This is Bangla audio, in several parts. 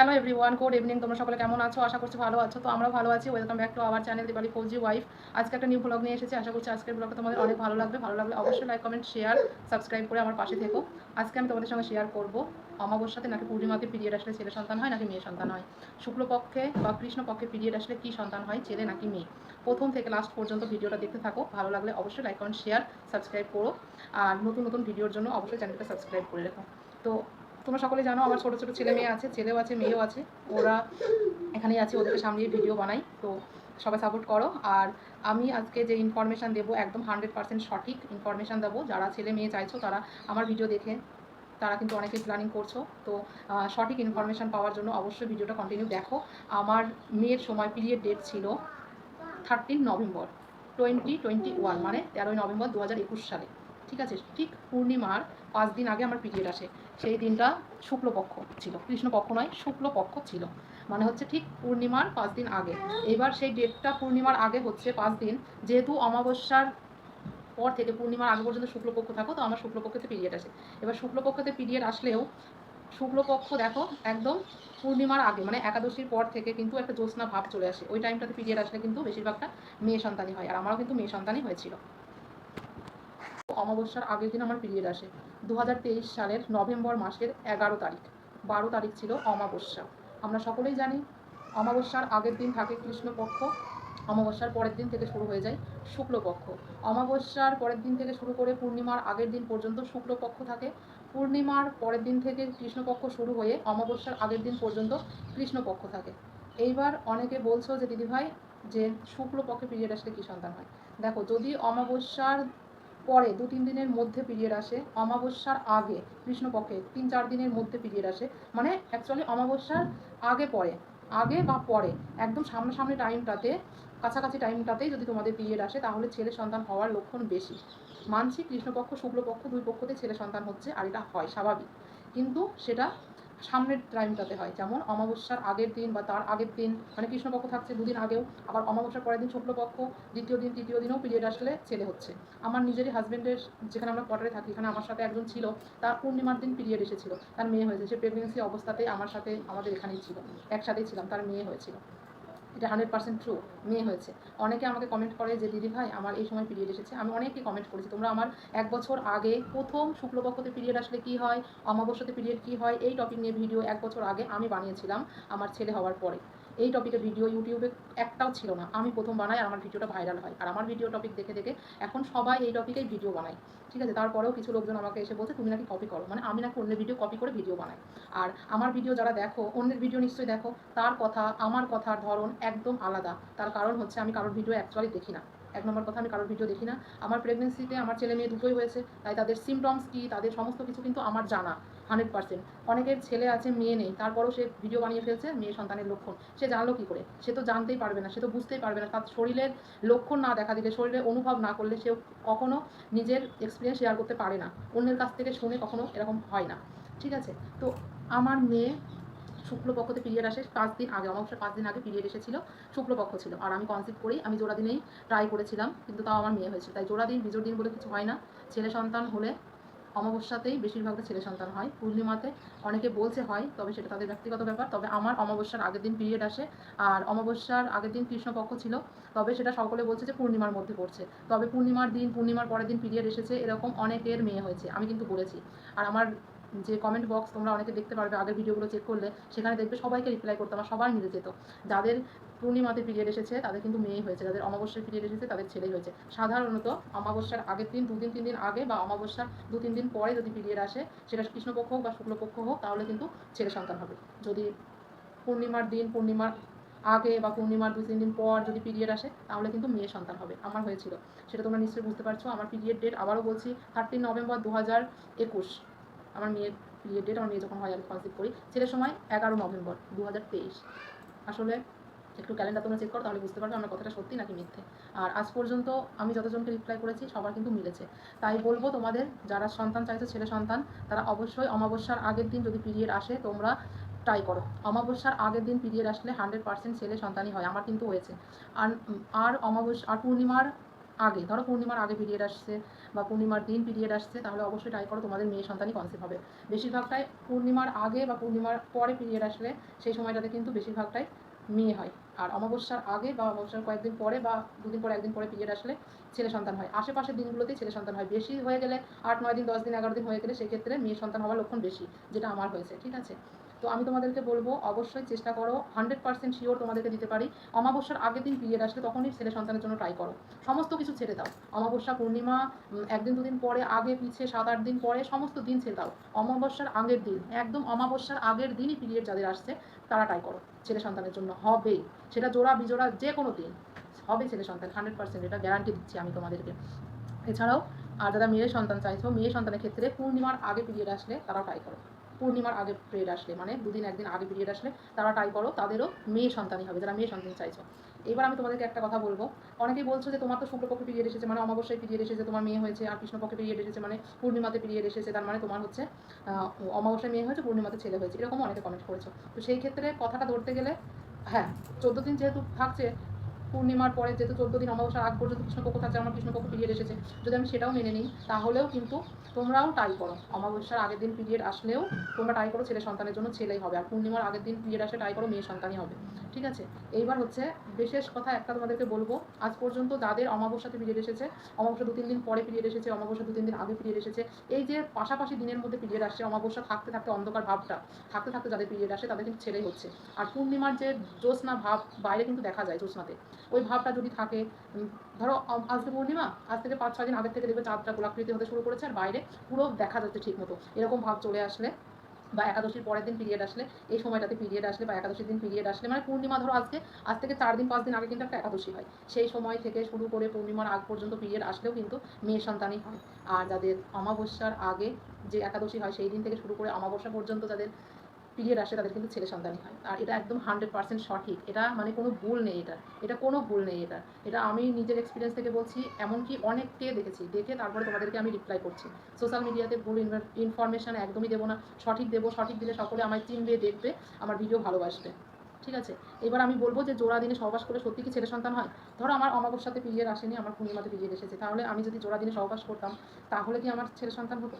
Hello everyone good evening তোমরা সকলে কেমন আছো? আশা করছি ভালো আছো। তো আমরা ভালো আছি। Welcome back to our channel Diwali Fauji wife আজকে একটা নিউ ব্লগ নিয়ে এসেছি। আশা করছি আজকের ব্লগটা তোমাদের অনেক ভালো লাগবে। ভালো লাগলে অবশ্যই লাইক কমেন্ট শেয়ার সাবস্ক্রাইব করে আমার পাশে থেকো। আজকে আমি তোমাদের সঙ্গে শেয়ার করব অমাবস্যাতে নাকি পূর্ণিমাতে পিরিয়ড আসলে ছেলে সন্তান হয়, নাকি মেয়ে সন্তান হয়? শুক্লপক্ষে বা কৃষ্ণপক্ষে পিরিয়ড আসলে কি সন্তান হয়, ছেলে নাকি মেয়ে? প্রথম থেকে লাস্ট পর্যন্ত ভিডিওটা দেখতে থাকো। ভালো লাগলে অবশ্যই লাইক কমেন্ট শেয়ার সাবস্ক্রাইব করো। আর নতুন নতুন ভিডিওর জন্য অবশ্যই চ্যানেলটা সাবস্ক্রাইব করে রেখো। তো তোমরা সকলে জানো আমার ছোটো ছোটো ছেলে মেয়ে আছে, ছেলেও আছে, মেয়েও আছে। ওরা এখানেই আছে, ওদেরকে সামলিয়ে ভিডিও বানাই। তো সবাই সাপোর্ট করো। আর আমি আজকে যে ইনফরমেশান দেবো একদম হান্ড্রেড পার্সেন্ট সঠিক ইনফরমেশান দেবো। যারা ছেলে মেয়ে চাইছো তারা আমার ভিডিও দেখে, তারা কিন্তু অনেকে প্ল্যানিং করছ। তো সঠিক ইনফরমেশান পাওয়ার জন্য অবশ্যই ভিডিওটা কন্টিনিউ দেখো। আমার মেয়ের সময় পিরিয়ড ডেট ছিল thirteen November twenty twenty one মানে তেরোই নভেম্বর দু হাজার একুশ সালে। ঠিক আছে, ঠিক পূর্ণিমার পাঁচ দিন আগে আমার পিরিয়ড আসে। সেই দিনটা শুক্লপক্ষ ছিল, কৃষ্ণপক্ষ নয়, শুক্লপক্ষ ছিল। মানে হচ্ছে ঠিক পূর্ণিমার পাঁচ দিন আগে। এবার সেই ডেটটা পূর্ণিমার আগে হচ্ছে পাঁচ দিন। যেহেতু অমাবস্যার পর থেকে পূর্ণিমার আগে পর্যন্ত শুক্লপক্ষ থাকো, তো আমার শুক্লপক্ষতে পিরিয়ড আসে। এবার শুক্লপক্ষতে পিরিয়ড আসলেও শুক্লপক্ষ দেখো একদম পূর্ণিমার আগে মানে একাদশীর পর থেকে কিন্তু একটা জ্যোৎস্না ভাব চলে আসে। ওই টাইমটাতে পিরিয়ড আসলে কিন্তু বেশিরভাগটা মেয়ে সন্তানই হয়, আর আমারও কিন্তু মেয়ে সন্তানই হয়েছিল। অমাবস্যার আগের দিন আমার পিরিয়ড আসে। দু হাজার তেইশ সালের নভেম্বর মাসের এগারো তারিখ। বারো তারিখ ছিল অমাবস্যা। আমরা সকলেই জানি, অমাবস্যার আগের দিন থাকে কৃষ্ণপক্ষ, অমাবস্যার পরের দিন থেকে শুরু হয়ে যায় শুক্লপক্ষ। অমাবস্যার পরের দিন থেকে শুরু করে পূর্ণিমার আগের দিন পর্যন্ত শুক্লপক্ষ থাকে। পূর্ণিমার পরের দিন থেকে কৃষ্ণপক্ষ শুরু হয়ে অমাবস্যার আগের দিন পর্যন্ত কৃষ্ণপক্ষ থাকে। এইবার অনেকে বলছো যে, দিদিভাই, যে শুক্লপক্ষে পিরিয়ড আসলে কী সন্তান হয়? দেখো, যদি অমাবস্যার পরে দু তিন দিনের মধ্যে পিরিয়ড আসে, অমাবস্যার আগে কৃষ্ণপক্ষে তিন চার দিনের মধ্যে পিরিয়ড আসে মানে অ্যাকচুয়ালি অমাবস্যার আগে পরে, আগে বা পরে, একদম সামনাসামনি টাইমটাতে, কাছাকাছি টাইমটাতেই যদি তোমাদের পিরিয়ড আসে তাহলে ছেলে সন্তান হওয়ার লক্ষণ বেশি। মানছি কৃষ্ণপক্ষ, শুক্লপক্ষ দুই পক্ষতে ছেলে সন্তান হচ্ছে, আর এটা হয় স্বাভাবিক। কিন্তু সেটা সামনের টাইমটাতে হয়। যেমন অমাবস্যার আগের দিন বা তার আগের দিন মানে কৃষ্ণপক্ষ থাকছে দুদিন আগেও, আবার অমাবস্যার পরের দিন শুক্লপক্ষ, দ্বিতীয় দিন, তৃতীয় দিনেও পিরিয়ড আসলে ছেলে হচ্ছে। আমার নিজেরই হাজব্যান্ডের যেখানে আমরা কোয়ার্টারে থাকি, এখানে আমার সাথে একজন ছিল, তার পূর্ণিমার দিন পিরিয়ড এসেছিল। তার মেয়ে হয়েছে, সে প্রেগনেন্সি অবস্থাতেই আমার সাথে, আমাদের এখানেই ছিল। একসাথেই ছিলাম, তার মেয়ে হয়েছিল। এটা হান্ড্রেড পার্সেন্ট ট্রু মেয়ে হয়েছে। অনেকে আমাকে কমেন্ট করে যে, দিদি ভাই, আমার এই সময় পিরিয়ড এসেছে। আমি অনেকে কমেন্ট করেছি, তোমরা আমার এক বছর আগে প্রথম শুক্লপক্ষতে পিরিয়ড আসলে কি হয়? অমাবস্যাতে পিরিয়ড কি হয়? এই টপিক নিয়ে ভিডিও এক বছর আগে আমি বানিয়েছিলাম আমার ছেলে হওয়ার পরে। এই টপিকের ভিডিও ইউটিউবে একটাও ছিল না। আমি প্রথম বানাই আর আমার ভিডিওটা ভাইরাল হয়। আর আমার ভিডিও টপিক দেখে দেখে এখন সবাই এই টপিকেই ভিডিও বানায়। ঠিক আছে? তারপরেও কিছু লোকজন আমাকে এসে বলছে, তুমি নাকি কপি করো। মানে আমি নাকি অন্যের ভিডিও কপি করে ভিডিও বানাই। আর আমার ভিডিও যারা দেখো, অন্যের ভিডিও নিশ্চয়ই দেখো, তার কথা, আমার কথার ধরন একদম আলাদা। তার কারণ হচ্ছে আমি কারোর ভিডিও অ্যাকচুয়ালি দেখি না। এক নম্বর কথা, আমি কারোর ভিডিও দেখি না। আমার প্রেগনেন্সিতে আমার ছেলে মেয়ে দুটোই হয়েছে, তাই তাদের সিমটমস কী, তাদের সমস্ত কিছু কিন্তু আমার জানা। Hundred percent. অনেকের ছেলে আছে, মেয়ে নেই, তারপরও সে ভিডিও বানিয়ে ফেলছে মেয়ে সন্তানের লক্ষণ। সে জানলো কী করে? সে তো জানতেই পারবে না, সে তো বুঝতেই পারবে না। তার শরীরের লক্ষণ না দেখা দিলে শরীরে অনুভব না করলে সেও কখনো নিজের এক্সপিরিয়েন্স শেয়ার করতে পারে না। অন্যের কাছ থেকে শুনে কখনো এরকম হয় না। ঠিক আছে? তো আমার মেয়ে শুক্লপক্ষতে পিরিয়ড আসে, পাঁচ দিন আগে, অমাবস্যার পাঁচ দিন আগে পিরিয়ড এসেছিল, শুক্লপক্ষ ছিল। আর আমি কনসিভ করেই, আমি জোড়া দিনেই ট্রাই করেছিলাম, কিন্তু তাও আমার মেয়ে হয়েছিল। তাই জোড়া দিন, বিজোড় দিন বলে কিছু হয় না। ছেলে সন্তান হলে অমাবস্যাতেই বেশিরভাগটা ছেলে সন্তান হয়। পূর্ণিমাতে অনেকে বলছে হয়, তবে সেটা তাদের ব্যক্তিগত ব্যাপার। তবে আমার অমাবস্যার আগের দিন পিরিয়ড আসে আর অমাবস্যার আগের দিন কৃষ্ণপক্ষ ছিল, তবে সেটা সকলে বলছে যে পূর্ণিমার মধ্যে পড়ছে। তবে পূর্ণিমার দিন, পূর্ণিমার পরের দিন পিরিয়ড এসেছে, এরকম অনেকের মেয়ে হয়েছে, আমি কিন্তু বলেছি আর আমার যে কমেন্ট বক্স তোমরা অনেকে দেখতে পারবে আগের ভিডিওগুলো চেক করলে, সেখানে দেখবে সবাইকে রিপ্লাই করতে, আমার সবার মিলে যেত। যাদের পূর্ণিমাতে পিরিয়ড এসেছে, তাদের কিন্তু মেয়ে হয়েছে, যাদের অমাবস্যার পিরিয়ড এসেছে তাদের ছেলেই হয়েছে। সাধারণত অমাবস্যার আগের দিন দু দিন তিন দিন আগে বা অমাবস্যার দু তিন দিন পরে যদি পিরিয়ড আসে, সেটা কৃষ্ণপক্ষ হোক বা শুক্লপক্ষ হোক, তাহলে কিন্তু ছেলে সন্তান হবে। যদি পূর্ণিমার দিন, পূর্ণিমার আগে বা পূর্ণিমার দু তিন দিন পর যদি পিরিয়ড আসে, তাহলে কিন্তু মেয়ে সন্তান হবে, আমার হয়েছিল। সেটা তোমরা নিশ্চয়ই বুঝতে পারছ। আমার পিরিয়ড ডেট আবারও বলছি থার্টিন নভেম্বর দু হাজার একুশ। আমার মেয়ের পিরিয়ড ডেট, আমার মেয়ে যখন হয়, আমি কনসিভ করি। ছেলের সময় এগারো নভেম্বর দু হাজার তেইশ। আসলে একটু ক্যালেন্ডার তোমরা চেক করো, তাহলে বুঝতে পারবে আমার কথাটা সত্যি নাকি মিথ্যে। আর আজ পর্যন্ত আমি যতজনকে রিপ্লাই করেছি, সবার কিন্তু মিলেছে। তাই বলব তোমাদের, যারা সন্তান চাইছো, ছেলে সন্তান, তারা অবশ্যই অমাবস্যার আগের দিন যদি পিরিয়ড আসে, তোমরা ট্রাই করো। অমাবস্যার আগের দিন পিরিয়ড আসলে হান্ড্রেড পার্সেন্ট ছেলে সন্তানই হয়, আমার কিন্তু হয়েছে। আর আর অমাবস্যা, আর পূর্ণিমার আগে, ধরো পূর্ণিমার আগে পিরিয়ড আসছে বা পূর্ণিমার দিন পিরিয়ড আসছে, তাহলে অবশ্যই ট্রাই করো তোমাদের মেয়ে সন্তানই কনসেপ্ট হবে। বেশিরভাগটাই পূর্ণিমার আগে বা পূর্ণিমার পরে পিরিয়ড আসলে সেই সময়টাতে কিন্তু বেশিরভাগটাই মেয়ে হয়। আর অমাবস্যার আগে বা অমাবস্যার কয়েকদিন পরে বা দুদিন পরে, একদিন পরে পিরিয়ড আসলে ছেলে সন্তান হয়। আশেপাশের দিনগুলোতেই ছেলে সন্তান হয়। বেশি হয়ে গেলে আট, নয় দিন, দশ দিন, এগারো দিন হয়ে গেলে সেক্ষেত্রে মেয়ে সন্তান হওয়ার লক্ষণ বেশি, যেটা আমার হয়েছে। ঠিক আছে? তো আমি তোমাদেরকে বলব, অবশ্যই চেষ্টা করো হান্ড্রেড পার্সেন্ট শিওর তোমাদেরকে দিতে পারি। অমাবস্যার আগের দিন পিরিয়ড আসলে তখনই ছেলে সন্তানের জন্য ট্রাই করো। সমস্ত কিছু ছেড়ে দাও। অমাবস্যা, পূর্ণিমা একদিন, দুদিন পরে, আগে পিছিয়ে সাত আট দিন পরে সমস্ত দিন ছেড়ে দাও। অমাবস্যার আগের দিন, একদম অমাবস্যার আগের দিনই পিরিয়ড যাদের আসছে, তারা ট্রাই করো। ছেলে সন্তানের জন্য হবে। সেটা জোড়া, বিজোড়া যে কোনো দিন হবে ছেলে সন্তান হান্ড্রেড পার্সেন্ট এটা গ্যারান্টি দিচ্ছি আমি তোমাদেরকে। এছাড়াও, আর যারা মেয়ের সন্তান চাইছো, মেয়ে সন্তানের ক্ষেত্রে পূর্ণিমার আগে পিরিয়ড আসলে তারাও ট্রাই করো। পূর্ণিমার আগে পিরিয়ড আসলে মানে দুদিন একদিন আগে পিরিয়ড আসলে তারা ট্রাই করো, তাদেরও মেয়ে সন্তানই হবে, যারা মেয়ে সন্তান চাইছো। এবার আমি তোমাদেরকে একটা কথা বলব। অনেকেই বলছো যে তোমার তো শুক্লপক্ষে পিরিয়ড এসেছে মানে অমাবস্যায় পিরিয়ড এসেছে, তোমার মেয়ে হয়েছে, আর কৃষ্ণপক্ষে পিরিয়ড এসেছে মানে পূর্ণিমাতে পিরিয়ড এসেছে, তার মানে তোমার হচ্ছে অমাবস্যায় মেয়ে হয়েছে, পূর্ণিমাতে ছেলে হয়েছে এরকম অনেকে কমেন্ট করেছ। তো সেই ক্ষেত্রে কথাটা ধরতে গেলে হ্যাঁ চোদ্দ দিন যেহেতু থাকছে পূর্ণিমার পরে যেহেতু চোদ্দ দিন অমাবস্যার আগ পর্যন্ত কৃষ্ণপক্ষ থাকছে, আমার কৃষ্ণপক্ষ পিরিয়ড এসেছে। যদি আমি সেটাও মেনে নিই, তাহলেও কিন্তু তোমরাও টাই করো। অমাবস্যার আগের দিন পিরিয়ড আসলেও তোমরা টাই করো ছেলে সন্তানের জন্য, ছেলেই হবে। আর পূর্ণিমার আগের দিন পিরিয়ড আসলে টাই করো মেয়ে সন্তানই হবে। ঠিক আছে? এইবার হচ্ছে বিশেষ কথা একটা তোমাদেরকে বলব। আজ পর্যন্ত যাদের অমাবস্যাতে পিরিয়ড এসেছে, অমাবস্যা দু তিন দিন পরে পিরিয়ড এসেছে, অমাবস্যা দু তিন দিন আগে পিরিয়ড এসেছে, এই যে পাশাপাশি দিনের মধ্যে পিরিয়ড আসছে, অমাবস্যা থাকতে থাকতে অন্ধকার ভাবটা, থাকতে থাকতে যাদের পিরিয়ড আসে তাদের কিন্তু ছেলেই হচ্ছে। আর পূর্ণিমার যে জ্যোৎস্না ভাব বাইরে কিন্তু দেখা যায় জ্যোৎস্নাতে। ওই ভাবটা যদি থাকে ধরো আজকে পূর্ণিমা, আজ থেকে পাঁচ ছয় দিন আগের থেকে দেখবে চাঁদটা গোলাকৃতি হতে শুরু করেছে আর বাইরে পুরো দেখা যাচ্ছে ঠিক মতো এরকম ভাব চলে আসলে বা একাদশীর পরের দিন পিরিয়ড আসলে, এই সময়টাতে পিরিয়ড আসলে বা একাদশীর দিন পিরিয়ড আসলে মানে পূর্ণিমা ধরো আজকে, আজ থেকে চার দিন, পাঁচ দিন আগে কিন্তু একটা একাদশী হয়। সেই সময় থেকে শুরু করে পূর্ণিমার আগ পর্যন্ত পিরিয়ড আসলেও কিন্তু মেয়ে সন্তানই হয়। আর যাদের অমাবস্যার আগে যে একাদশী হয়, সেই দিন থেকে শুরু করে অমাবস্যা পর্যন্ত যাদের পিরিয়ড আসে তাদের কিন্তু ছেলে সন্তানই হয়। আর এটা একদম হান্ড্রেড পার্সেন্ট সঠিক। এটা মানে কোনো ভুল নেই এটা। এটা কোনো ভুল নেই এটা। এটা আমি নিজের এক্সপিরিয়েন্স থেকে বলছি, এমনকি অনেককে দেখেছি। দেখে তারপরে তোমাদেরকে আমি রিপ্লাই করছি। সোশ্যাল মিডিয়াতে ভুল ইনফরমেশন একদমই দেবো না। সঠিক দেবো, সঠিক দিলে সকলে আমায় চিনবে, দেখবে, আমার ভিডিও ভালোবাসবে। ঠিক আছে? এবার আমি বলব যে জোড়া দিনে সহবাস করে সত্যি কি ছেলে সন্তান হয়? ধরো আমার অমাবর সাথে পিরিয়ড আসেনি, আমার পূর্ণিমাতে পিরিয়ড এসেছে। তাহলে আমি যদি জোড়া দিনে সহবাস করতাম, তাহলে কি আমার ছেলে সন্তান হতো?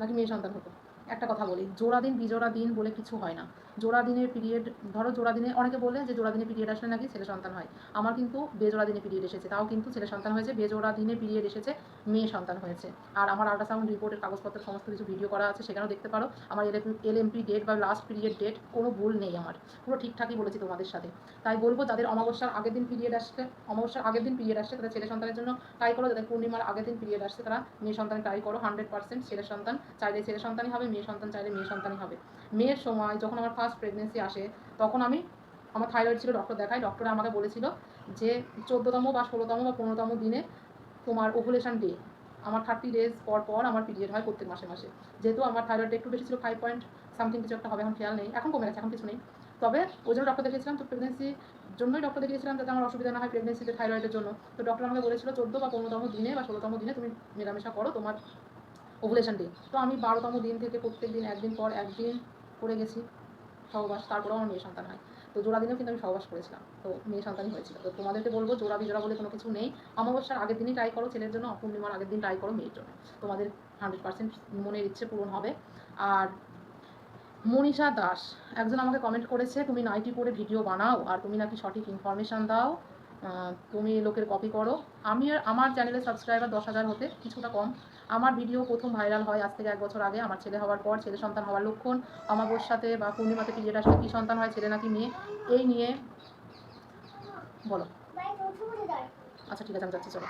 নাকি মেয়ে সন্তান হতো? একটা কথা বলি জোড়া দিন বিজোড়া দিন বলে কিছু হয় না। জোড়া দিনের পিরিয়ড ধরো জোড়া দিনে অনেকে বলে যে জোড়া দিনে পিরিয়ড আসলে নাকি ছেলে সন্তান হয়। আমার কিন্তু বেজোড়া দিনে পিরিয়ড এসেছে, তাও কিন্তু ছেলে সন্তান হয়েছে বেজোড়া দিনে পিরিয়ড এসেছে, মেয়ে সন্তান হয়েছে। আর আমার আল্ট্রাসাউন্ড রিপোর্টের কাগজপত্র সমস্ত কিছু ভিডিও করা আছে, সেখানেও দেখতে পারো, আমার এল এমপি ডেট বা লাস্ট পিরিয়ড ডেট কোনো ভুল নেই আমার, পুরো ঠিকঠাকই বলেছি তোমাদের সাথে। তাই বলব, যাদের অমাবস্যার আগের দিন পিরিয়ড আসছে, অমাবস্যার আগের দিন পিরিয়ড আসছে, তাদের ছেলে সন্তানের জন্য ট্রাই করো, যাদের পূর্ণিমার আগের দিন পিরিয়ড আসছে, তারা মেয়ে সন্তান ট্রাই করো হান্ড্রেড পার্সেন্ট ছেলে সন্তান, চাইলে ছেলে সন্তানই হবে, মেয়ে সন্তান চাইলে মেয়ে সন্তানই হবে। মেয়ের সময় যখন আমার ফার্স্ট প্রেগনেন্সি আসে, তখন আমি আমার থাইরয়েড ছিল ডক্টর দেখাই ডক্টর আমাকে বলেছিল যে চোদ্দোতম বা ষোলোতম বা পনেরোতম দিনে তোমার ওভুলেশন ডে আমার থার্টি ডেজ পর পর আমার পিরিয়ড হয় প্রত্যেক মাসে মাসে। যেহেতু আমার থাইরয়েডটা একটু বেশি ছিল ফাইভ পয়েন্ট সামথিং কিছু একটা হবে, এখন খেয়াল নেই। এখন কমে গেছে, এখন কিছু নেই। তবে ওই জন্য ডক্টর দেখিয়েছিলাম, তো প্রেগনেন্সির জন্যই ডক্টর দেখিয়েছিলাম যাতে আমার অসুবিধা না হয় প্রেগনেন্সিতে থাইরয়েডের জন্য। তো ডক্টর আমাকে বলেছিল চোদ্দ বা পনেরোতম দিনে বা ষোলোতম দিনে তুমি মেলামেশা করো তোমার ওভুলেশন ডে তো আমি বারোতম দিন থেকে প্রত্যেক দিন, একদিন পর একদিন করে গেছি, সহবাস, তারপরেও আমার মেয়ে সন্তান হয়। তো জোড়া দিনেও কিন্তু আমি সহবাস করেছিলাম, তো মেয়ে সন্তানই হয়েছিল। তো তোমাদেরকে বলব, জোড়া বিজোড়া বলে কোনো কিছু নেই। অমাবস্যার আগের দিনই ট্রাই করো, ছেলের জন্য পূর্ণিমার আগের দিন ট্রাই করো মেয়ের জন্য। তোমাদের হান্ড্রেড পার্সেন্ট মনের ইচ্ছে পূরণ হবে। আর মনীষা দাস, একজন আমাকে কমেন্ট করেছে, তুমি নাইটি পরে ভিডিও বানাও, আর তুমি নাকি সঠিক ইনফরমেশান দাও তুমি লোকের কপি করো। আমি আমার চ্যানেলে সাবস্ক্রাইবার দশ হাজার হতে কিছুটা কম। আমার ভিডিও প্রথম ভাইরাল হয় আজ থেকে এক বছর আগে। আমার ছেলে হওয়ার পর ছেলে সন্তান হওয়ার লক্ষণ, অমাবস্যাতে বা পূর্ণিমাতে পিরিয়ড আসলে কী সন্তান হয়, ছেলে নাকি মেয়ে? এই নিয়ে বলো। আচ্ছা ঠিক আছে, আমি যাচ্ছি, চলো।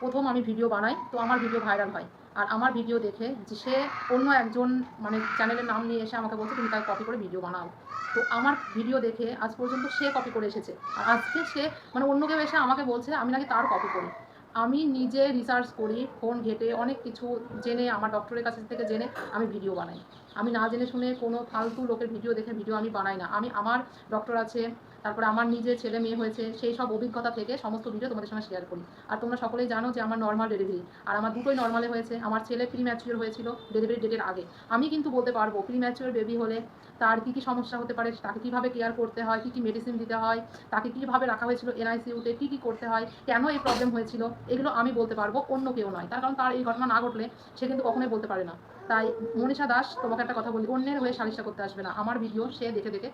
প্রথম আমি ভিডিও বানাই, তো আমার ভিডিও ভাইরাল হয়। আর আমার ভিডিও দেখে যে সে অন্য একজন মানে চ্যানেলের নাম নিয়ে এসে আমাকে বলছে, তুমি তাকে কপি করে ভিডিও বানাও। তো আমার ভিডিও দেখে আজ পর্যন্ত সে কপি করে এসেছে। আর আজকে সে মানে অন্য কেউ এসে আমাকে বলছে, আমি নাকি তার কপি করি। আমি নিজে রিসার্চ করি ফোন ঘেটে, অনেক কিছু জেনে, আমার ডক্টরের কাছ থেকে জেনে আমি ভিডিও বানাই। আমি না জেনে শুনে কোনো ফালতু লোকের ভিডিও দেখে ভিডিও আমি বানাই না। আমি, আমার ডক্টর আছে তারপরে আমার নিজের ছেলে মেয়ে হয়েছে, সেই সব অভিজ্ঞতা থেকে সমস্ত ভিডিও তোমাদের সঙ্গে শেয়ার করি। আর তোমরা সকলেই জানো যে আমার নর্মাল ডেলিভারি আর আমার দুটোই নর্মালে হয়েছে। আমার ছেলে প্রি ম্যাচিওর হয়েছিল ডেলিভারি ডেটের আগে। আমি কিন্তু বলতে পারব প্রি ম্যাচিওর বেবি হলে তার কী কী সমস্যা হতে পারে, তাকে কীভাবে কেয়ার করতে হয়, কী কী মেডিসিন দিতে হয়, তাকে কীভাবে রাখা হয়েছিল এনআইসিউতে কী কী করতে হয়, কেন এই প্রবলেম হয়েছিল, এগুলো আমি বলতে পারব, অন্য কেউ নয়। তার কারণ তার এই ঘটনা না ঘটলে সে কিন্তু কখনোই বলতে পারে না। তাই মনীষা দাস, তোমাকে একটা কথা বলি, অন্যের হয়ে সালিশা করতে আসবে না। আমার ভিডিও সে দেখে দেখে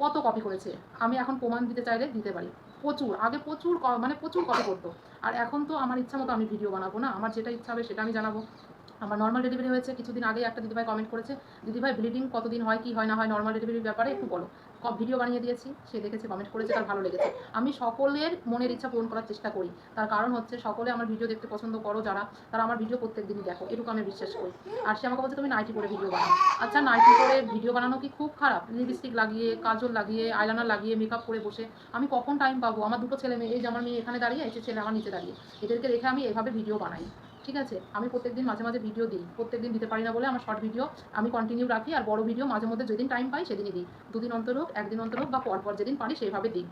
কত কপি করেছে? আমি এখন প্রমাণ দিতে চাইলে দিতে পারি। প্রচুর, আগে প্রচুর মানে প্রচুর কপি করতো। আর এখন তো আমার ইচ্ছা মতো আমি ভিডিও বানাবো না। আমার যেটা ইচ্ছা হবে সেটা আমি জানাব। আমার নর্মাল ডেলিভারি হয়েছে, কিছুদিন আগে একটা দিদিভাই কমেন্ট করেছে, দিদিভাই ব্লিডিং কতদিন হয়, কি হয় না হয় নর্মাল ডেলিভারির ব্যাপারে একটু বলো। ভিডিও বানিয়ে দিয়েছি, সে দেখেছে কমেন্ট করেছে, তার ভালো লেগেছে। আমি সকলের মনের ইচ্ছা পূরণ করার চেষ্টা করি। তার কারণ হচ্ছে, সকলে আমার ভিডিও দেখতে পছন্দ করো, যারা, তারা আমার ভিডিও প্রত্যেক দিনই দেখো, এটুকু আমি বিশ্বাস করি। আর সে আমাকে বলছে, তুমি নাইটি করে ভিডিও বানাও। আচ্ছা নাইটি করে ভিডিও বানানো কি খুব খারাপ? লিপস্টিক লাগিয়ে, কাজল লাগিয়ে আইলাইনার লাগিয়ে মেকআপ করে বসে, আমি কখন টাইম পাবো? আমার দুটো ছেলে মেয়ে, এই যে আমার মেয়ে এখানে দাঁড়িয়ে এসে ছেলে আমার নিচে দাঁড়িয়ে। এদেরকে রেখে আমি এভাবে ভিডিও বানাই। ঠিক আছে? আমি প্রত্যেকদিন মাঝে মাঝে ভিডিও দিই। প্রত্যেকদিন দিতে পারি না বলে আমার শর্ট ভিডিও আমি কন্টিনিউ রাখি আর বড় ভিডিও মাঝে মধ্যে যেদিন টাইম পাই সেদিনই দিই। দুদিন অন্তর হোক, একদিন অন্তর হোক বা পরপর যেদিন পারি সেইভাবে দিই।